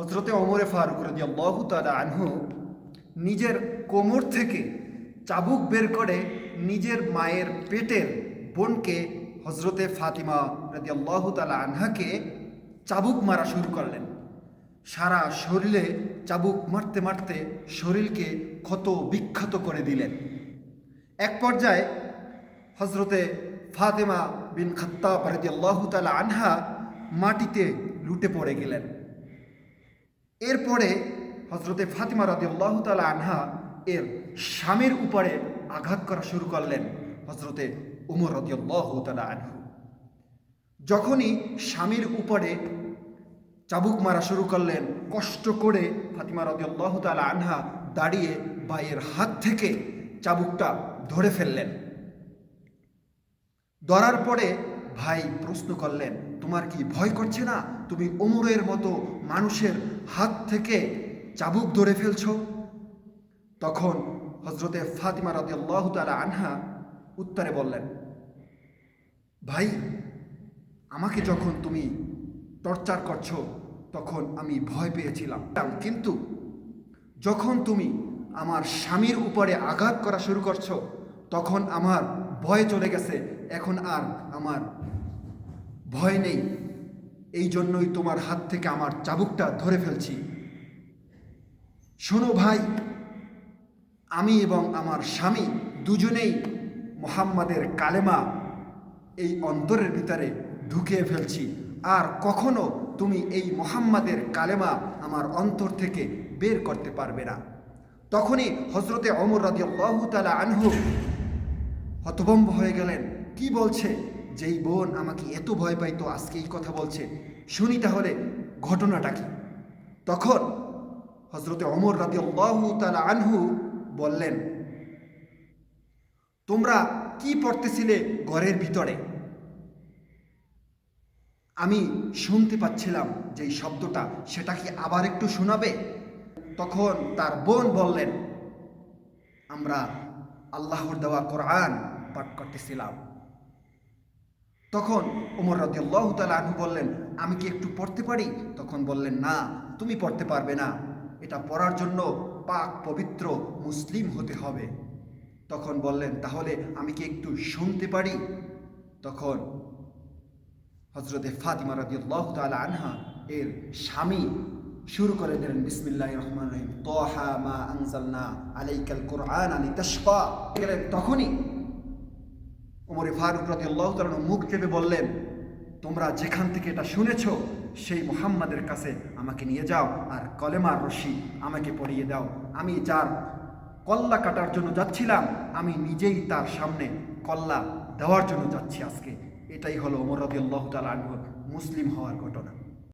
হজরতে অমরে ফারুক রদি আল্লাহ তালা আনহু নিজের কোমর থেকে চাবুক বের করে নিজের মায়ের পেটের বোনকে হজরতে ফাতিমা রদি আল্লাহ তালা আনহাকে চাবুক মারা শুরু করলেন। সারা শরীরে চাবুক মারতে মারতে শরীরকে ক্ষত বিখ্যাত করে দিলেন। এক পর্যায়ে হজরতে ফাতেমা বিন খাত্তাব রদি আল্লাহ তালা আনহা মাটিতে লুটে পড়ে গেলেন। এরপরে হজরতে ফাতিমা রাদি আল্লাহ তালা আনহা এর স্বামীর উপরে আঘাত করা শুরু করলেন হজরতে উমর রদি আল্লাহ তালা আনহু। যখনই স্বামীর উপরে চাবুক মারা শুরু করলেন, কষ্ট করে ফাতিমা রদি আল্লাহ তালা আনহা দাঁড়িয়ে ভাইয়ের হাত থেকে চাবুকটা ধরে ফেললেন। ধরার পরে ভাই প্রশ্ন করলেন তোমার কি ভয় করছে না? তুমি ওমরের মতো মানুষের হাত থেকে চাবুক ধরে ফেলছ? তখন হজরতে ফাতিমা রাদি আল্লাহ আনহা উত্তরে বললেন, ভাই, আমাকে যখন তুমি টর্চার করছ, তখন আমি ভয় পেয়েছিলাম। কিন্তু যখন তুমি আমার স্বামীর উপরে আঘাত করা শুরু করছ, তখন আমার ভয় চলে গেছে। এখন আর আমার ভয় নেই। এই জন্যই তোমার হাত থেকে আমার চাবুকটা ধরে ফেলছি। শোনো ভাই, আমি এবং আমার স্বামী দুজনেই মোহাম্মদের কালেমা এই অন্তরের ভিতরে ঢুকিয়ে ফেলছি। আর কখনো তুমি এই মোহাম্মদের কালেমা আমার অন্তর থেকে বের করতে পারবে না। তখনই হজরতে অমর রাজি তালা আনহু হতভম্ব হয়ে গেলেন। কি বলছে? যেই বোন আমাকে এত ভয় পাইতো, আজকে এই কথা বলছে, শুনি তাহলে ঘটনাটা কি? তখন হজরতে অমর রাজি তালা আনহু বললেন, তোমরা কি পড়তেছিলে ঘরের ভিতরে? আমি শুনতে পাচ্ছিলাম যে শব্দটা, সেটা কি আবার একটু শোনাবে? তখন তার বোন বললেন, আমরা আল্লাহর দেওয়া কোরআন পাঠ করতেছিলাম। তখন ওমর রাদিয়াল্লাহু তাআলা আনহু বললেন, আমি কি একটু পড়তে পারি? তখন বললেন, না, তুমি পড়তে পারবে না। এটা পড়ার জন্য পাক পবিত্র মুসলিম হতে হবে। তখন বললেন, তাহলে আমি কি একটু শুনতে পারি? তখন হজরতে ফাতিমা রাদিয়াল্লাহু তাআলা আনহা এর স্বামী শুরু করে দিলেন বিসমিল্লাহ রহমান রহিম, তোহা মা আনজালনা আলাইকাল কোরআন লিতাশকা গেলেন তখনই ওমরে ফারুক রতি আল্লাহ তালন মুখ চেপে বললেন, তোমরা যেখান থেকে এটা শুনেছ, সেই মোহাম্মদের কাছে আমাকে নিয়ে যাও আর কলেমার রশি আমাকে পরিয়ে দাও। আমি যার কল্লা কাটার জন্য যাচ্ছিলাম, আমি নিজেই তার সামনে কল্লা দেওয়ার জন্য যাচ্ছি আজকে। এটাই হলো ওমর রতি আল্লাহ তাল মুসলিম হওয়ার ঘটনা।